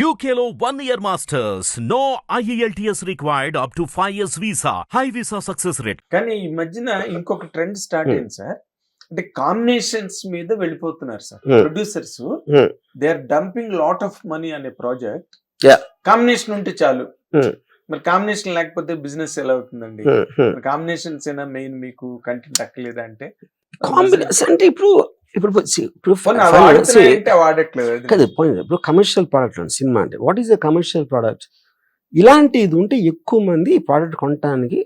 One year masters. No E IELTS required up to 5 years visa. High visa success rate. కానీ ఈ మధ్యన ఇంకొక trend start Hmm. అయింది sir అంటే combinations మీద వెళ్ళిపోతున్నారు sir Hmm. Producers Hmm. They are dumping lot of money అనే project. Combination ఉంటే చాలు Hmm. మరి కాంబినేషన్ లేకపోతే బిజినెస్ ఎలా అవుతుందండి. కాంబినేషన్స్ అయినా మెయిన్ మీకు కంటెంట్ దక్కలేదా అంటే కాంబినేషన్ అంటే ఇప్పుడు ఇప్పుడు ఇప్పుడు. కాదు ఇప్పుడు కమర్షియల్ ప్రోడక్ట్ సినిమా అంటే. What is the commercial product ఇలాంటి ఇది ఉంటే ఎక్కువ మంది ఈ ప్రోడక్ట్ కొనడానికి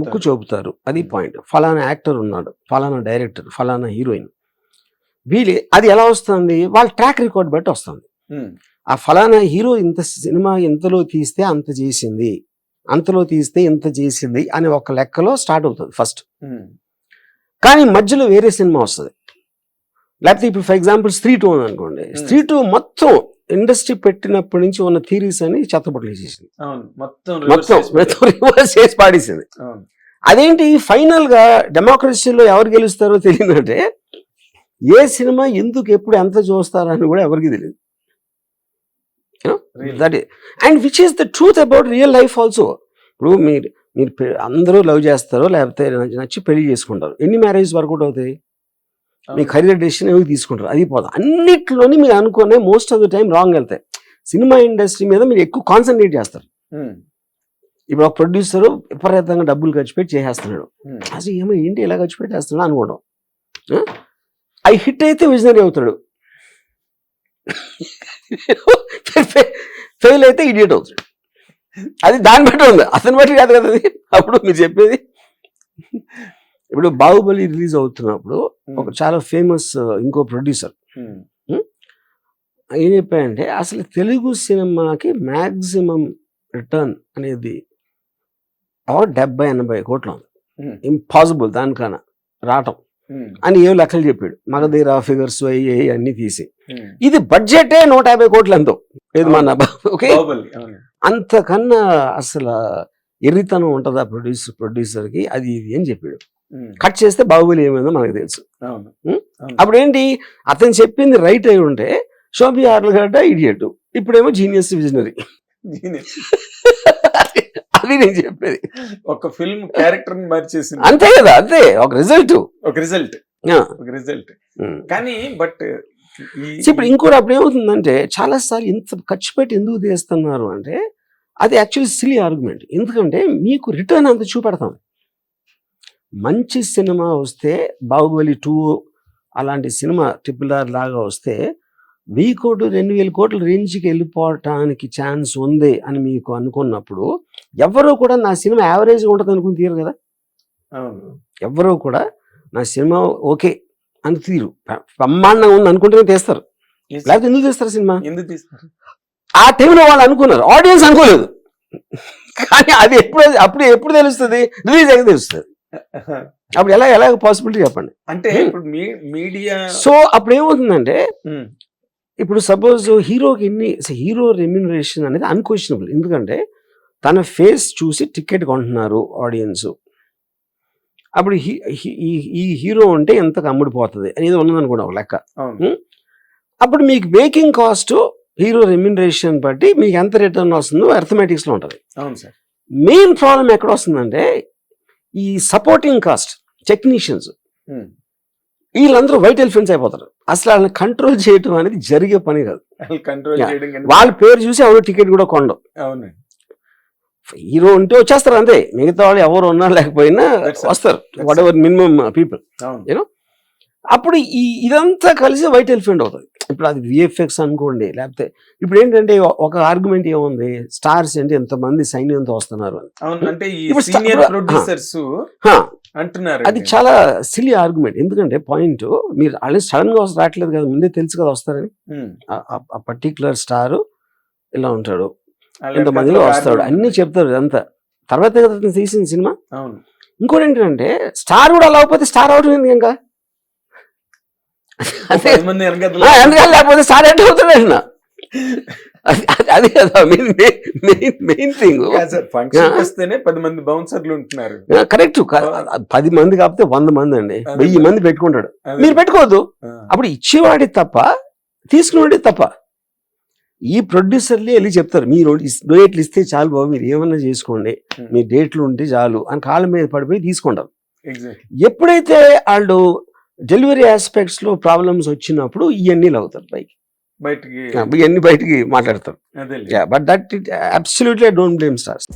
ముక్కు చూపుతారు. అది పాయింట్ ఫలానా యాక్టర్ ఉన్నాడు ఫలానా డైరెక్టర్ ఫలానా హీరోయిన్ వీళ్ళు అది ఎలా వస్తుంది? వాళ్ళ ట్రాక్ రికార్డ్ బట్టి వస్తుంది. Hmm. ఆ ఫలానా హీరో ఇంత సినిమా ఎంతలో తీస్తే అంత చేసింది అంతలో తీస్తే ఇంత చేసింది అనే ఒక లెక్కలో స్టార్ట్ అవుతుంది ఫస్ట్ Hmm. కానీ మధ్యలో వేరే సినిమా వస్తుంది. లేకపోతే ఇప్పుడు ఫర్ ఎగ్జాంపుల్ స్త్రీ టూ ఉంది అనుకోండి. Hmm. స్త్రీ టూ మొత్తం ఇండస్ట్రీ పెట్టినప్పటి నుంచి ఉన్న థీరీస్ అని చెత్తపట్లు మొత్తం మొత్తం రివర్స్ చేసి పాడేసింది. అదేంటి? ఫైనల్గా డెమోక్రసీలో ఎవరు గెలుస్తారో తెలియదంటే ఏ సినిమా ఎందుకు ఎప్పుడు ఎంత చూస్తారో అని కూడా ఎవరికి తెలియదు. That and which is the truth about real life also ఇప్పుడు మీరు మీరు పె- అందరూ లవ్ చేస్తారో లేకపోతే నచ్చి- పెళ్ళి చేసుకుంటారు. ఎన్ని మ్యారేజ్ వర్కౌట్ అవుతాయి? మీ. కెరీర్ డెసిషన్ ఏవి తీసుకుంటారు? అది పోదు. అన్నిట్లోని మీరు అనుకునే most of the time wrong వెళ్తాయి. సినిమా ఇండస్ట్రీ మీద మీరు ఎక్కువ కాన్సన్ట్రేట్ చేస్తారు. ఇప్పుడు ఒక ప్రొడ్యూసర్ విపరీతంగా డబ్బులు ఖర్చు పెట్టి చేసేస్తున్నాడు. అసలు ఏమో ఏంటి ఇలా ఖర్చు పెట్టేస్తున్నాడు అనుకోవడం. అవి హిట్ అయితే విజనరీ అవుతాడు. ఫెయిల్ అయితే ఇడియట్ అవుతాడు. అది దాన్ని బట్టి ఉంది అతని బట్టి కాదు కదా అది అప్పుడు మీరు చెప్పేది ఇప్పుడు బాహుబలి రిలీజ్ అవుతున్నప్పుడు. ఒక చాలా ఫేమస్ ఇంకో ప్రొడ్యూసర్. ఏం చెప్పాయంటే అసలు తెలుగు సినిమాకి మ్యాక్సిమం రిటర్న్ అనేది డెబ్బై ఎనభై కోట్లు ఉంది. ఇంపాసిబుల్ దానికన్నా రావటం. అని ఏం లెక్కలు చెప్పాడు. మగధీర ఫిగర్స్ అయ్యి అన్ని తీసి. ఇది బడ్జెటే నూట యాభై కోట్లు ఎంతో. ఇది మన ఓకే? అంతకన్నా అసలు ఎర్రితనం ఉంటుందా ప్రొడ్యూసర్ ప్రొడ్యూసర్కి అది ఇది అని చెప్పాడు. కట్ చేస్తే బాహుబలి ఏమైందో మనకు తెలుసు. అప్పుడు ఏంటి అతను చెప్పింది రైట్ అయి ఉంటే శోభి ఆర్లగడ్డ ఇడియట్ ఇప్పుడేమో జీనియస్ విజనరీ. అది నేను చెప్పేది. ఒక ఫిల్మ్ క్యారెక్టర్ మార్చేసింది. అంతే కదా అంతే. ఒక రిజల్ట్ ఒక రిజల్ట్ ఒక రిజల్ట్ కానీ బట్ ఇప్పుడు ఇంకోటి అప్పుడు ఏమవుతుందంటే చాలా సార్లు ఇంత ఖర్చు పెట్టి ఎందుకు తీస్తున్నారు అంటే అది యాక్చువల్లీ సిలీ ఆర్గ్యుమెంట్ ఎందుకంటే మీకు రిటర్న్ అంత చూపెడతాం. మంచి సినిమా వస్తే బాహుబలి టూ అలాంటి సినిమా ట్రిపుల్ ఆర్ లాగా వస్తే వెయ్యి కోట్లు రెండు వేల కోట్ల రేంజ్కి వెళ్ళిపోవటానికి ఛాన్స్ ఉంది అని మీకు అనుకున్నప్పుడు ఎవరో కూడా నా సినిమా యావరేజ్గా ఉంటుంది అనుకుని తీరు కదా? ఎవరో కూడా నా సినిమా ఓకే అని తీరు. బ్ర- బ్రహ్మాండంగా ఉంది అనుకుంటేనే తీస్తారు. లేకపోతే ఎందుకు తీస్తారు సినిమా? ఎందుకు తీస్తారు? ఆ టైంలో వాళ్ళు అనుకున్నారు. ఆడియన్స్ అనుకోలేదు. కానీ అది ఎప్పుడు అప్పుడు ఎప్పుడు తెలుస్తుంది? రిలీజ్ అయితే తెలుస్తుంది. అప్పుడు ఎలా ఎలా పాసిబిలిటీ చెప్పండి. అంటే Hmm. ఇప్పుడు మీడియా సో అప్పుడు ఏమవుతుందంటే ఇప్పుడు సపోజ్ హీరోకి ఎన్ని హీరో రెమ్యునరేషన్ అనేది అన్క్వశ్చనబుల్ ఎందుకంటే తన ఫేస్ చూసి టికెట్ కొంటున్నారు ఆడియన్స్ అప్పుడు ఈ- ఈ హీరో ఉంటే ఎంతకు అమ్ముడిపోతుంది అనేది ఉన్నదనుకోండి ఒక లెక్క. అప్పుడు మీకు మేకింగ్ కాస్ట్ హీరో రెమ్యునరేషన్ బట్టి మీకు ఎంత రిటర్న్ వస్తుందో అర్థమెటిక్స్లో ఉంటుంది. అవును సార్. మెయిన్ ప్రాబ్లం ఎక్కడ వస్తుందంటే ఈ సపోర్టింగ్ కాస్ట్ టెక్నీషియన్స్. వీళ్ళందరూ వైట్ ఎలిఫెంట్స్ అయిపోతారు. అసలు వాళ్ళని కంట్రోల్ చేయడం అనేది జరిగే పని కాదు. కంట్రోల్ వాళ్ళ పేరు చూసి ఎవరు టికెట్ కూడా కొండం అవును హీరో ఉంటే వచ్చేస్తారు అంతే. మిగతా వాళ్ళు ఎవరు ఉన్నా లేకపోయినా. వస్తారు. వాట్ ఎవర్ మినిమం పీపుల్ అవును. అప్పుడు ఈ ఇదంతా కలిసి వైట్ ఎలిఫెంట్ అవుతుంది. ఇప్పుడు అది విఎఫ్ఎక్స్ అనుకోండి లేకపోతే ఇప్పుడు ఏంటంటే ఒక ఆర్గ్యుమెంట్ ఏముంది? స్టార్స్ అంటే ఎంతమంది సైన్యంతో వస్తున్నారు అంటే అంటున్నారు అది చాలా సిలీ ఆర్గ్యుమెంట్ ఎందుకంటే పాయింట్ మీరు ఆల్రెడీ సడన్గా రావట్లేదు కదా ముందే తెలుసు కదా వస్తారని. ఆ- పర్టికులర్ స్టార్ ఇలా ఉంటాడు. ఇంతమందిలో వెనకాల వస్తాడు. అన్ని చెప్తారు ఇదంతా. తర్వాత తీసిన సినిమా? ఇంకోటి ఏంటంటే స్టార్ కూడా అలా అవ్వకపోతే స్టార్ అవటం ఎందుకు ఇంకా. లేకపోతే స్టార్ ఎట్ అవుతాడు ఆయన. అది- కదా మెయిన్ మెయిన్ థింగ్. వస్తేనే పది మంది బౌన్సర్లు ఉంటున్నారు. కరెక్ట్ పది మంది కాకపోతే వంద మంది అండి. వెయ్యి మంది పెట్టుకుంటాడు. మీరు పెట్టుకోవద్దు. అప్పుడు ఇచ్చేవాడి తప్ప తీసుకునేవాడి తప్ప. ఈ ప్రొడ్యూసర్లే వెళ్ళి చెప్తారు మీరు డేట్లు ఇస్తే చాలు బాబు మీరు ఏమన్నా చేసుకోండి Hmm. మీ డేట్లు ఉంటే చాలు అని కాళ్ళ మీద పడిపోయి తీసుకుంటారు. ఎగ్జాక్ట్ ఎప్పుడైతే వాళ్ళు డెలివరీ ఆస్పెక్ట్స్లో ప్రాబ్లమ్స్ వచ్చినప్పుడు ఇవన్నీ అవుతారు పైకి. బయటికి ఇవన్నీ బయటికి మాట్లాడతారు. But that absolutely don't blame stars